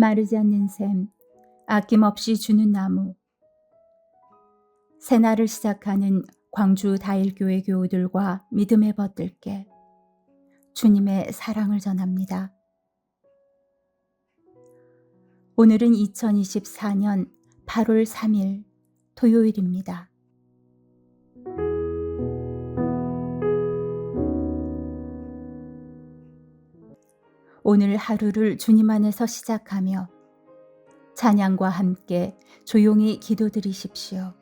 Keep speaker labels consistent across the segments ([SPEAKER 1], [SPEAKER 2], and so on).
[SPEAKER 1] 마르지 않는 샘, 아낌없이 주는 나무. 새날을 시작하는 광주 다일교회 교우들과 믿음의 벗들께 주님의 사랑을 전합니다. 오늘은 2024년 8월 3일 토요일입니다. 오늘 하루를 주님 안에서 시작하며 찬양과 함께 조용히 기도드리십시오.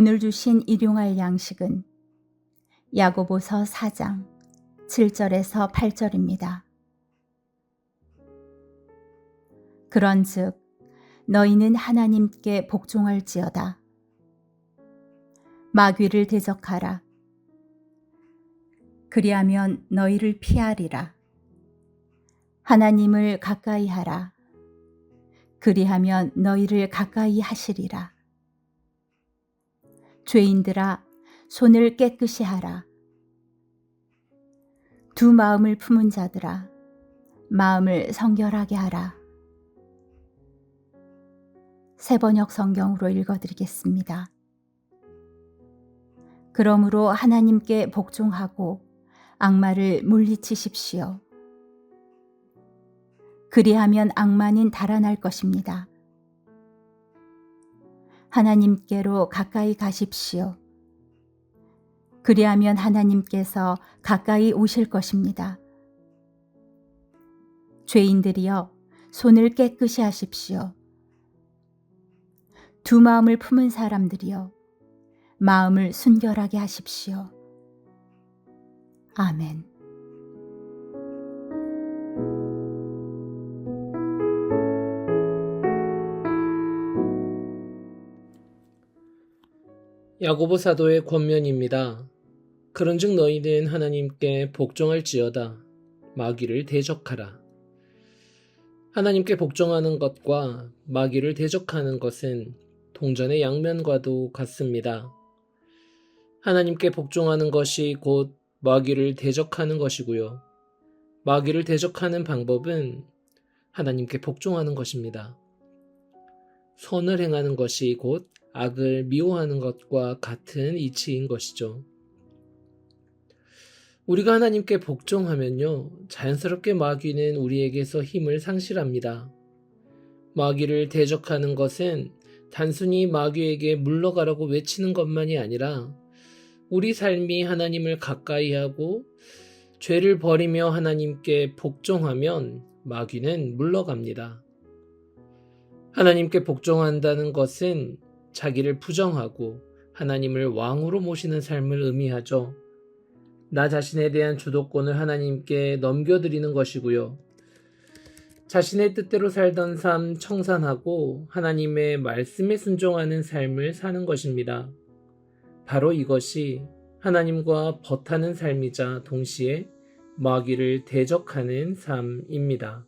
[SPEAKER 1] 오늘 주신 일용할 양식은 야고보서 4장 7절에서 8절입니다. 그런즉 너희는 하나님께 복종할지어다. 마귀를 대적하라. 그리하면 너희를 피하리라. 하나님을 가까이 하라. 그리하면 너희를 가까이 하시리라. 죄인들아 손을 깨끗이 하라. 두 마음을 품은 자들아 마음을 성결하게 하라. 세번역 성경으로 읽어드리겠습니다. 그러므로 하나님께 복종하고 악마를 물리치십시오. 그리하면 악마는 달아날 것입니다. 하나님께로 가까이 가십시오. 그리하면 하나님께서 가까이 오실 것입니다. 죄인들이여 손을 깨끗이 하십시오. 두 마음을 품은 사람들이여 마음을 순결하게 하십시오. 아멘.
[SPEAKER 2] 야고보 사도의 권면입니다. 그런즉 너희는 하나님께 복종할지어다 마귀를 대적하라. 하나님께 복종하는 것과 마귀를 대적하는 것은 동전의 양면과도 같습니다. 하나님께 복종하는 것이 곧 마귀를 대적하는 것이고요. 마귀를 대적하는 방법은 하나님께 복종하는 것입니다. 선을 행하는 것이 곧 악을 미워하는 것과 같은 이치인 것이죠. 우리가 하나님께 복종하면요, 자연스럽게 마귀는 우리에게서 힘을 상실합니다. 마귀를 대적하는 것은 단순히 마귀에게 물러가라고 외치는 것만이 아니라 우리 삶이 하나님을 가까이 하고 죄를 버리며 하나님께 복종하면 마귀는 물러갑니다. 하나님께 복종한다는 것은 자기를 부정하고 하나님을 왕으로 모시는 삶을 의미하죠. 나 자신에 대한 주도권을 하나님께 넘겨드리는 것이고요. 자신의 뜻대로 살던 삶 청산하고 하나님의 말씀에 순종하는 삶을 사는 것입니다. 바로 이것이 하나님과 버타는 삶이자 동시에 마귀를 대적하는 삶입니다.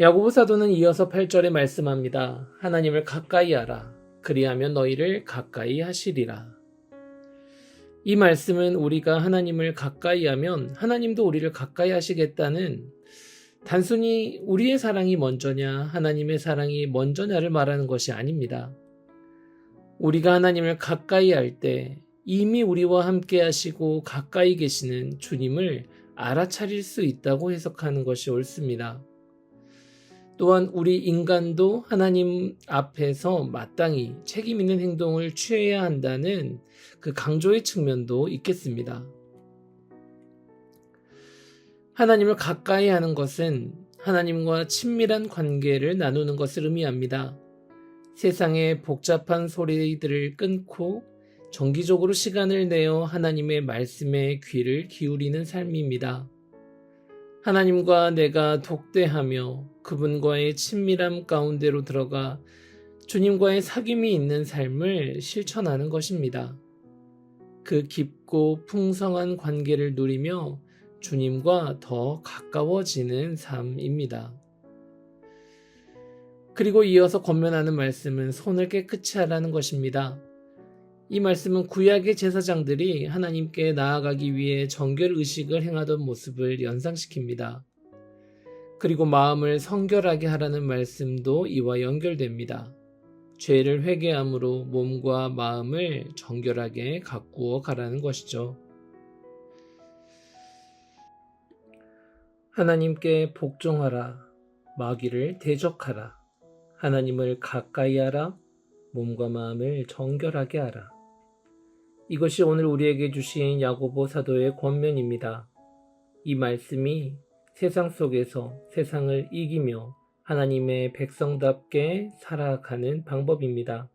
[SPEAKER 2] 야고보 사도는 이어서 8절에 말씀합니다. 하나님을 가까이 하라. 그리하면 너희를 가까이 하시리라. 이 말씀은 우리가 하나님을 가까이 하면 하나님도 우리를 가까이 하시겠다는 단순히 우리의 사랑이 먼저냐, 하나님의 사랑이 먼저냐를 말하는 것이 아닙니다. 우리가 하나님을 가까이 할 때 이미 우리와 함께 하시고 가까이 계시는 주님을 알아차릴 수 있다고 해석하는 것이 옳습니다. 또한 우리 인간도 하나님 앞에서 마땅히 책임 있는 행동을 취해야 한다는 그 강조의 측면도 있겠습니다. 하나님을 가까이 하는 것은 하나님과 친밀한 관계를 나누는 것을 의미합니다. 세상의 복잡한 소리들을 끊고 정기적으로 시간을 내어 하나님의 말씀에 귀를 기울이는 삶입니다. 하나님과 내가 독대하며 그분과의 친밀함 가운데로 들어가 주님과의 사귐이 있는 삶을 실천하는 것입니다. 그 깊고 풍성한 관계를 누리며 주님과 더 가까워지는 삶입니다. 그리고 이어서 권면하는 말씀은 손을 깨끗이 하라는 것입니다. 이 말씀은 구약의 제사장들이 하나님께 나아가기 위해 정결 의식을 행하던 모습을 연상시킵니다. 그리고 마음을 성결하게 하라는 말씀도 이와 연결됩니다. 죄를 회개함으로 몸과 마음을 정결하게 가꾸어 가라는 것이죠. 하나님께 복종하라. 마귀를 대적하라. 하나님을 가까이 하라. 몸과 마음을 정결하게 하라. 이것이 오늘 우리에게 주신 야고보 사도의 권면입니다. 이 말씀이 세상 속에서 세상을 이기며 하나님의 백성답게 살아가는 방법입니다.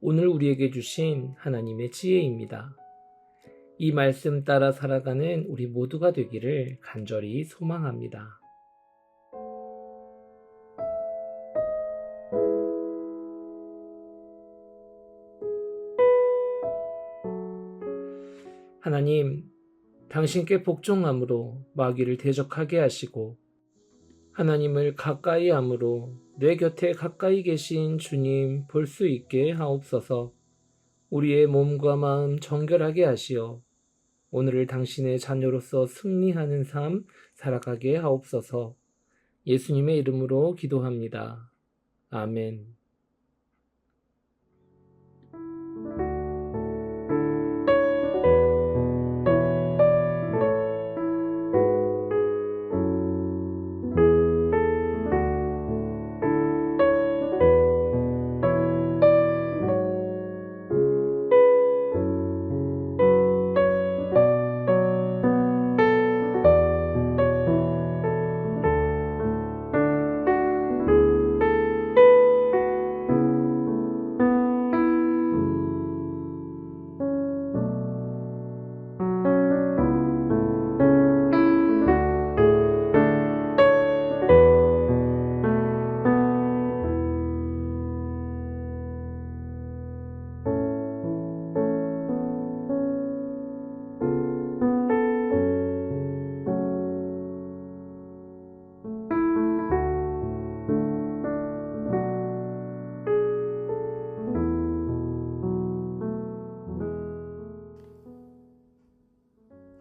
[SPEAKER 2] 오늘 우리에게 주신 하나님의 지혜입니다. 이 말씀 따라 살아가는 우리 모두가 되기를 간절히 소망합니다. 하나님, 당신께 복종함으로 마귀를 대적하게 하시고 하나님을 가까이 함으로 내 곁에 가까이 계신 주님 볼 수 있게 하옵소서 우리의 몸과 마음 정결하게 하시어 오늘을 당신의 자녀로서 승리하는 삶 살아가게 하옵소서 예수님의 이름으로 기도합니다. 아멘.